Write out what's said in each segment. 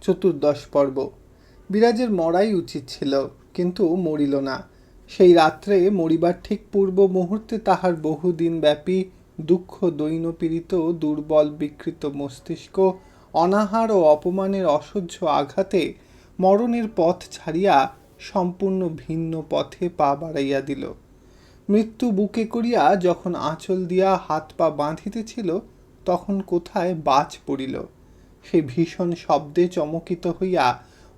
চতুর্দশ পর্ব। বিরাজের মরাই উচিত ছিল, কিন্তু মরিল না। সেই রাত্রে মরিবার ঠিক পূর্ব মুহূর্তে তাহার বহুদিন ব্যাপী দুঃখ দৈনপীড়িত, দুর্বল, বিকৃত মস্তিষ্ক, অনাহার ও অপমানের অসহ্য আঘাতে মরণের পথ ছাড়িয়া সম্পূর্ণ ভিন্ন পথে পা বাড়াইয়া দিল। মৃত্যু বুকে করিয়া যখন আঁচল দিয়া হাত পা বাঁধিতেছিল, তখন কোথায় বাজ পড়িল? সে ভীষণ শব্দে চমকিত হইয়া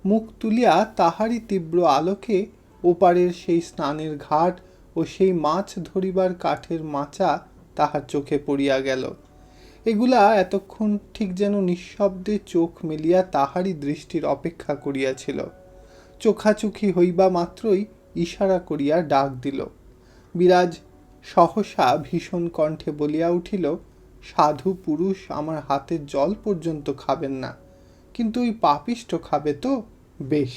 মুখ তুলিয়া তাহারই তীব্র আলোকে ওপারের সেই স্নানের ঘাট ও সেই মাছ ধরিবার কাঠের মাচা তাহার চোখে পড়িয়া গেল। এগুলা এতক্ষণ ঠিক যেন নিঃশব্দে চোখ মেলিয়া তাহারই দৃষ্টির অপেক্ষা করিয়াছিল। চোখাচোখি হইবা মাত্রই ইশারা করিয়া ডাক দিল। বিরাজ সহসা ভীষণ কণ্ঠে বলিয়া উঠিল সাধু পুরুষ আমার হাতের জল পর্যন্ত খাবেন না, কিন্তু ওই পাপিষ্ট খাবে তো বেশ।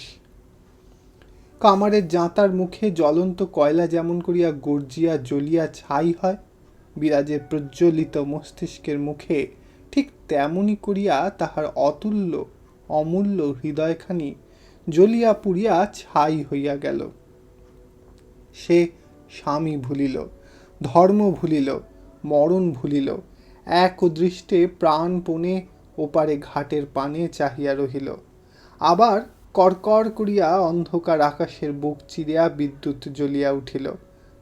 কামারের জাঁতার মুখে জ্বলন্ত কয়লা যেমন করিয়া গর্জিয়া জ্বলিয়া ছাই হয়, বিরাজের প্রজ্বলিত মস্তিষ্কের মুখে ঠিক তেমনি করিয়া তাহার অতুল্য, অমূল্য হৃদয়খানি জ্বলিয়া পুড়িয়া ছাই হইয়া গেল। সে স্বামী ভুলিল, ধর্ম ভুলিল, মরণ ভুলিল এক দৃষ্টে প্রাণপণে ওপারে ঘাটের পানে চাহিয়া রহিল। আবার কড়কড় করিয়া অন্ধকার আকাশের বুক চিরিয়া বিদ্যুৎ জ্বলিয়া উঠিল।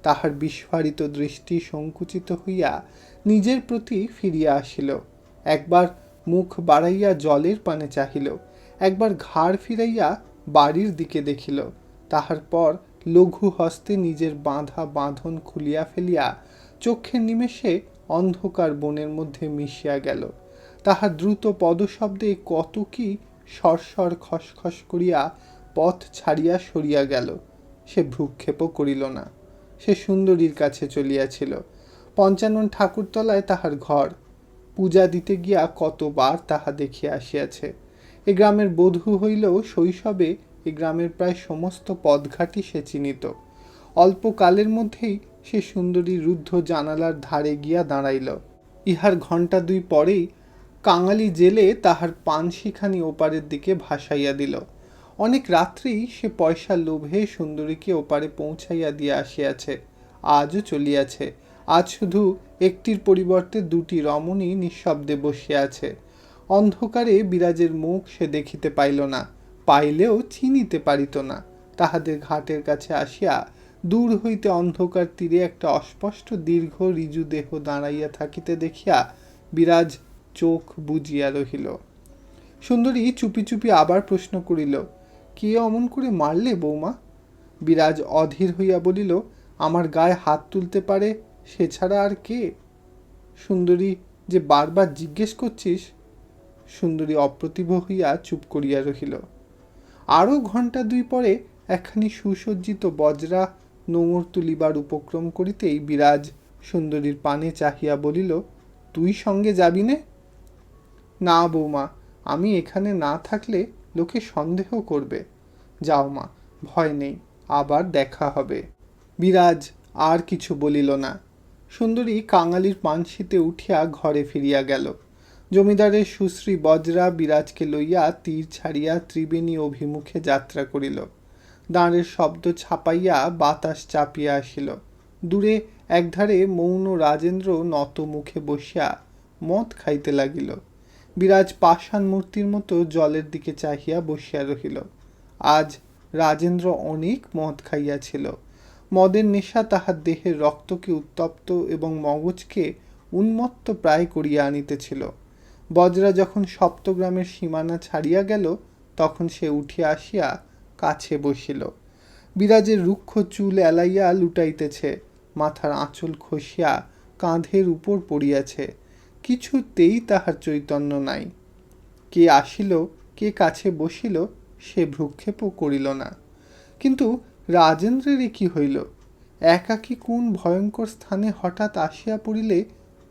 তাহার বিস্ফারিত দৃষ্টি সংকুচিত হইয়া নিজের প্রতি ফিরিয়া আসিল। একবার মুখ বাড়াইয়া জলের পানে চাহিল। একবার ঘাড় ফিরাইয়া বাড়ির দিকে দেখিল। তাহার পর লঘু হস্তে নিজের বাঁধা বাঁধন খুলিয়া ফেলিয়া চক্ষের নিমেষে অন্ধকার বনের মধ্যে মিশিয়া গেল। তাহার দ্রুত পদশব্দে কত কি সরসর খসখস করিয়া পথ ছাড়িয়া সরিয়া গেল। সে ভ্রুক্ষেপও করিল না। সে সুন্দরীর কাছে চলিয়াছিল। পঞ্চানন ঠাকুরতলায় তাহার ঘর। পূজা দিতে গিয়া কতবার তাহা দেখিয়া আসিয়াছে। এ গ্রামের বধূ হইলেও শৈশবে এ গ্রামের প্রায় সমস্ত পদঘাটই সে চিনিত। অল্প কালের মধ্যেই সে সুন্দরী রুদ্ধ জানালার ধারে গিয়া দাঁড়াইল। ইহার ঘণ্টা দুই পরেই কাঙালি জেলে তাহার পানশিখানি ওপারের দিকে ভাসাইয়া দিল। অনেক রাত্রেই সে পয়সা লোভে সুন্দরীকে ওপারে পৌঁছাইয়া দিয়া আসিয়াছে, আজও চলিয়াছে। আজ শুধু একটির পরিবর্তে দুটি রমণী নিঃশব্দে বসিয়া আছে। অন্ধকারে বিরাজের মুখ সে দেখিতে পাইল না, পাইলেও চিনিতে পারিত না। তাহাদের ঘাটের কাছে আসিয়া দূর হইতে অন্ধকার তীরে একটা অস্পষ্ট দীর্ঘ ঋজু দেহ দাঁড়াইয়া থাকিতে দেখিয়া বিরাজ চোখ বুজিয়া রহিল। সুন্দরী চুপি চুপি আবার প্রশ্ন করিল, কে অমন করে মারলে বৌমা? বিরাজ অধীর হইয়া বলিল, আমার গায়ে হাত তুলতে পারে, সে ছাড়া আর কে? সুন্দরী, যে বারবার জিজ্ঞেস করছিস? সুন্দরী অপ্রতিভ হইয়া চুপ করিয়া রহিল। আরও ঘণ্টা দুই পরে একখানি সুসজ্জিত বজরা নোঙর তুলিবার উপক্রম করিতেই বিরাজ সুন্দরীর পানে চাহিয়া বলিল, তুই সঙ্গে যাবি নে? না বৌমা, আমি এখানে না থাকলে লোকে সন্দেহ করবে। যাও মা, ভয় নেই, আবার দেখা হবে। বিরাজ আর কিছু বলিল না। সুন্দরী কাঙালির পানশিতে উঠিয়া ঘরে ফিরিয়া গেল। জমিদারের সুশ্রী বজরা বিরাজকে লইয়া তীর ছাড়িয়া ত্রিবেণী অভিমুখে যাত্রা করিল। দাঁড়ের শব্দ ছাপাইয়া বাতাস চাপিয়া আসিল। দূরে একধারে মৌন রাজেন্দ্র নত মুখে বসিয়া মদ খাইতে লাগিল। বিরাজ পাষাণ মূর্তির মতো জলের দিকে চাহিয়া বসিয়া রহিল। আজ রাজেন্দ্র অনেক মদ খাইয়াছিল। মদের নেশা তাহার দেহের রক্তকে উত্তপ্ত এবং মগজকে উন্মত্ত প্রায় করিয়া আনিতেছিল। বজরা যখন সপ্তগ্রামের সীমানা ছাড়িয়া গেল, তখন সে উঠিয়া আসিয়া কাছে বসিল। বিরাজের রুক্ষ চুল এলাইয়া লুটাইতেছে, মাথার আঁচল খসিয়া কাঁধের উপর পড়িয়াছে। কিছুতেই তাহার চৈতন্য নাই। কে আসিল, কে কাছে বসিল, সে ভ্রুক্ষেপও করিল না। কিন্তু রাজেন্দ্রের কি হইল? একাকী কোন ভয়ঙ্কর স্থানে হঠাৎ আসিয়া পড়িলে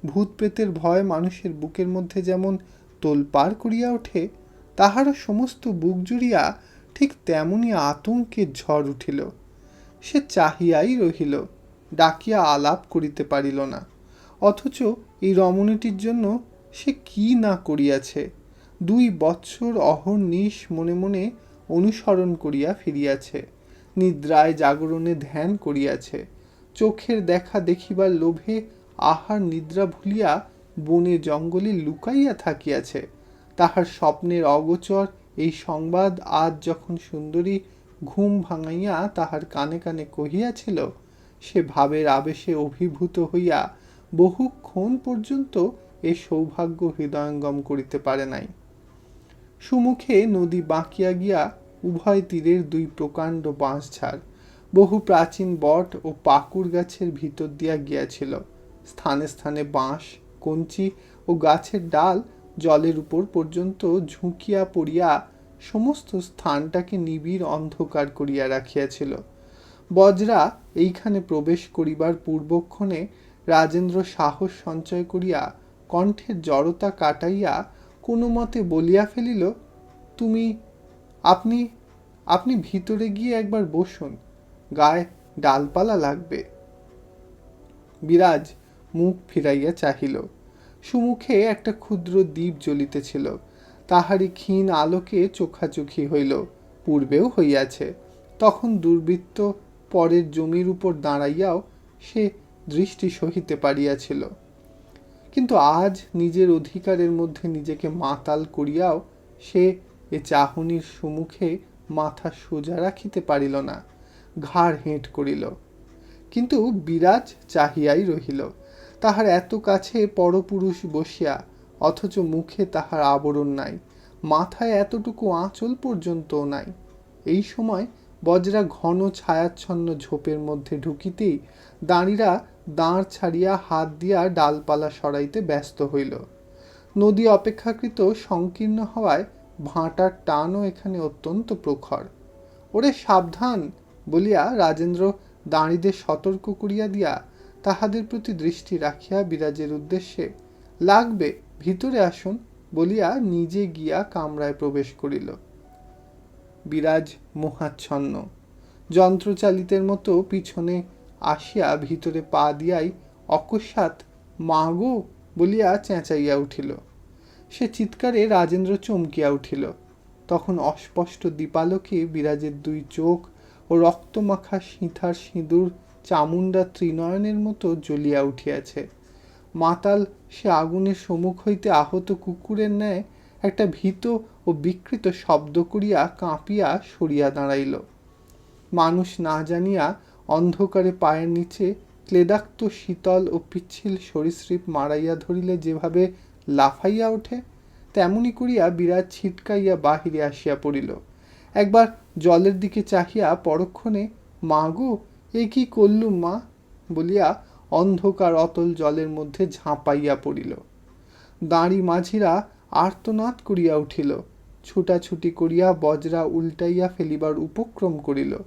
ভূত প্রেতের ভয় মানুষের বুকের মধ্যে যেমন তোলপাড় করিয়া ওঠে, তাহারও সমস্ত বুক জুড়িয়া ঠিক তেমনি আতঙ্কের ঝড় উঠিল। সে চাহিয়াই রহিল, ডাকিয়া আলাপ করিতে পারিল না। অথচ এই রমণীটির জন্য সে কি না করিয়াছে? দুই বৎসর অহর্নিশ মনে মনে অনুসরণ করিয়া ফিরিয়াছে, নিদ্রায় জাগরণে ধ্যান করিয়াছে। চোখের দেখা দেখিবার লোভে আহার নিদ্রা ভুলিয়া বনে জঙ্গলে লুকাইয়া থাকিয়াছে। তাহার স্বপ্নের অগোচর এই সংবাদ আজ যখন সুন্দরী ঘুম ভাঙাইয়া তাহার কানে কানে কহিয়াছিল, সে ভাবের আবেশে অভিভূত হইয়া বহুক্ষণ পর্যন্ত এ সৌভাগ্য হৃদয়ঙ্গম করিতে পারে নাই। সুমুখে নদী বাঁকিয়া গিয়া উভয় তীরের দুই প্রকাণ্ড বাঁশঝাড়, বহু প্রাচীন বট ও পাকুর গাছের ভিতর দিয়া গিয়াছিল। স্থানে স্থানে বাঁশ, কঞ্চি ও গাছের ডাল জলের উপর পর্যন্ত ঝুঁকিয়া পড়িয়া সমস্ত স্থানটাকে নিবিড় অন্ধকার করিয়া রাখিয়াছিল। বজরা এইখানে প্রবেশ করিবার পূর্বক্ষণে রাজেন্দ্র সাহস সঞ্চয় করিয়া কণ্ঠের জড়তা কাটাইয়া কোনো মতে বলিয়া ফেলিল, তুমি, আপনি আপনি ভিতরে গিয়ে একবার বসুন, গায়ে ডালপালা লাগবে। বিরাজ মুখ ফিরাইয়া চাহিল। সুমুখে একটা ক্ষুদ্র দ্বীপ জ্বলিতেছিল। তাহারই ক্ষীণ আলোকে চোখাচোখি হইল, পূর্বেও হইয়াছে। তখন দুর্বৃত্ত পরের জমির উপর দাঁড়াইয়াও সে দৃষ্টি সহিতে পারিয়াছিল। কিন্তু আজ নিজের অধিকারের মধ্যে নিজেকে মাতাল করিয়াও সে এ চাহনির সম্মুখে মাথা সোজা রাখিতে পারিল না, ঘাড় হেঁট করিল। কিন্তু বিরাজ চাহিয়াই রহিল। তাহার এত কাছে পরপুরুষ বসিয়া, অথচ মুখে তাহার আবরণ নাই, মাথায় এতটুকু আঁচল পর্যন্তও নাই। এই সময় বজরা ঘন ছায়াচ্ছন্ন ঝোপের মধ্যে ঢুকিতেই দাঁড়িরা দাঁড় ছাড়িয়া হাত দিয়া ডালপালা সরাইতে ব্যস্ত হইল। নদী অপেক্ষাকৃত সংকীর্ণ হওয়ায় ভাঁটার টানও এখানে অত্যন্ত প্রখর। ওরে সাবধান! বলিয়া রাজেন্দ্র দাঁড়িদের সতর্ক করিয়া দিয়া তাহাদের প্রতি দৃষ্টি রাখিয়া বিরাজের উদ্দেশ্যে, লাগবে, ভিতরে আসুন, বলিয়া নিজে গিয়া কামরায় প্রবেশ করিল। বিরাজ মোহাচ্ছন্ন। যন্ত্রচালিতের মতো পিছনে আসিয়া ভিতরে পা দিয়াই অকস্মাৎ, মাগো, বলিয়া চেঁচাইয়া উঠিল। সে চিৎকারে রাজেন্দ্র চমকিয়া উঠিল। তখন অস্পষ্ট দীপালোকে বিরাজের দুই চোখ ও রক্তমাখা সিঁথার সিঁদুর চামুন্ডা ত্রিনয়নের মতো জ্বলিয়া উঠিয়াছে। মাতাল, সে আগুনের সম্মুখ হইতে আহত কুকুরের ন্যায় একটা ভীত ও বিকৃত শব্দ করিয়া কাঁপিয়া সরিয়া দাঁড়াইল। মানুষ না জানিয়া অন্ধকারে পায়ের নিচে ক্লেদাক্ত শীতল ও পিচ্ছিল সরীসৃপ মারাইয়া ধরিলে যেভাবে লাফাইয়া ওঠে, তেমনি করিয়া বিরাট ছিটকাইয়া বাহিরে আসিয়া পড়িল। একবার জলের দিকে চাহিয়া পরক্ষণে, মা গো এ কি করলুম মা? বলিয়া অন্ধকার অতল জলের মধ্যে ঝাঁপাইয়া পড়িল। দাঁড়ি মাঝিরা আর্তনাদ করিয়া উঠিল। ছুটাছুটি করিয়া বজরা উল্টাইয়া ফেলিবার উপক্রম করিল।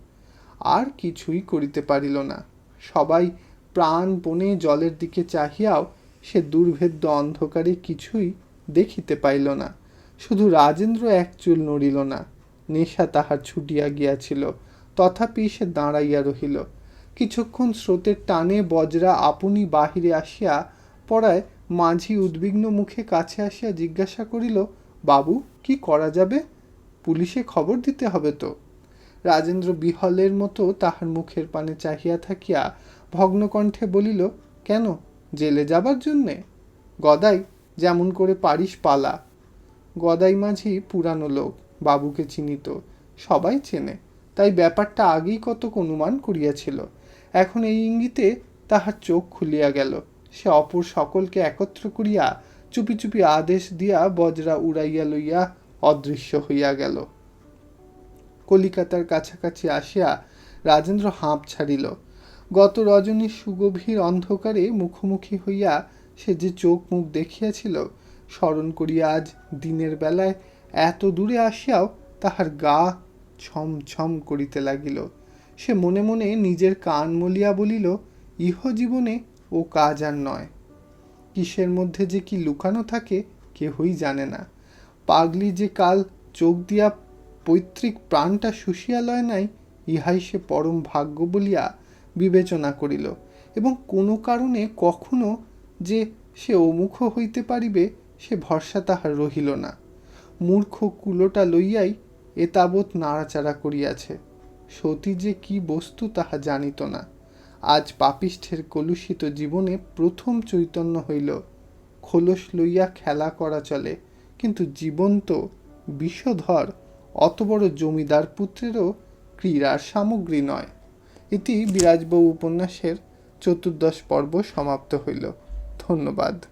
আর কিছুই করিতে পারিল না। সবাই প্রাণপণে জলের দিকে চাহিয়াও সে দুর্ভেদ্য অন্ধকারে কিছুই দেখিতে পাইল না। শুধু রাজেন্দ্র এক চুল নড়িল না। নেশা তাহার ছুটিয়া গিয়াছিল। তথাপি সে দাঁড়াইয়া রহিল। কিছুক্ষণ স্রোতের টানে বজরা আপনি বাহিরে আসিয়া পড়ায় মাঝি উদ্বিগ্ন মুখে কাছে আসিয়া জিজ্ঞাসা করিল, বাবু, কি করা যাবে? পুলিশে খবর দিতে হবে তো? রাজেন্দ্র বিহলের মতো তাহার মুখের পানে চাহিয়া থাকিয়া ভগ্নকণ্ঠে বলিল, কেন? জেলে যাবার জন্যে? গদাই, যেমন করে পারিস পালা। গদাই মাঝি পুরানো লোক, বাবুকে চিনিত, সবাই চেনে, তাই ব্যাপারটা আগেই কত অনুমান করিয়াছিল। এখন এই ইঙ্গিতে তাহার চোখ খুলিয়া গেল। সে অপর সকলকে একত্র করিয়া চুপি চুপি আদেশ দিয়া বজরা উড়াইয়া লইয়া অদৃশ্য হইয়া গেল। কলিকাতার কাছাকাছি আসিয়া রাজেন্দ্র হাঁপ ছাড়িল। গত রজনীর সুগভীর অন্ধকারে মুখোমুখি হইয়া সে যে চোখ মুখ দেখিয়াছিল, স্মরণ করিয়া আজ দিনের বেলায় এত দূরে আসিয়াও তাহার গা ছম ছম করিতে লাগিল। সে মনে মনে নিজের কান মলিয়া বলিল, ইহ জীবনে ও কাজ আর নয়। কিসের মধ্যে যে কি লুকানো থাকে কেহই জানে না। পাগলি যে কাল চোখ দিয়া পৈতৃক প্রাণটা শুষিয়া লয় নাই, ইহাই সে পরম ভাগ্য বলিয়া বিবেচনা করিল এবং কোনো কারণে কখনো যে সে অমুখ হইতে পারিবে, সে ভরসা তাহার রহিল না। মূর্খ কুলোটা লইয়াই এ তাবৎ নাড়াচাড়া করিয়াছে। সতী যে কি বস্তু তাহা জানিত না। আজ পাপিষ্ঠের কলুষিত জীবনে প্রথম চৈতন্য হইল, খোলস লইয়া খেলা করা চলে। কিন্তু জীবন্ত, বিষধর, অত বড় জমিদার পুত্রেরও ক্রীড়ার সামগ্রী নয়। ইতি বিরাজবউ উপন্যাসের চতুর্দশ পর্ব সমাপ্ত হইল। ধন্যবাদ।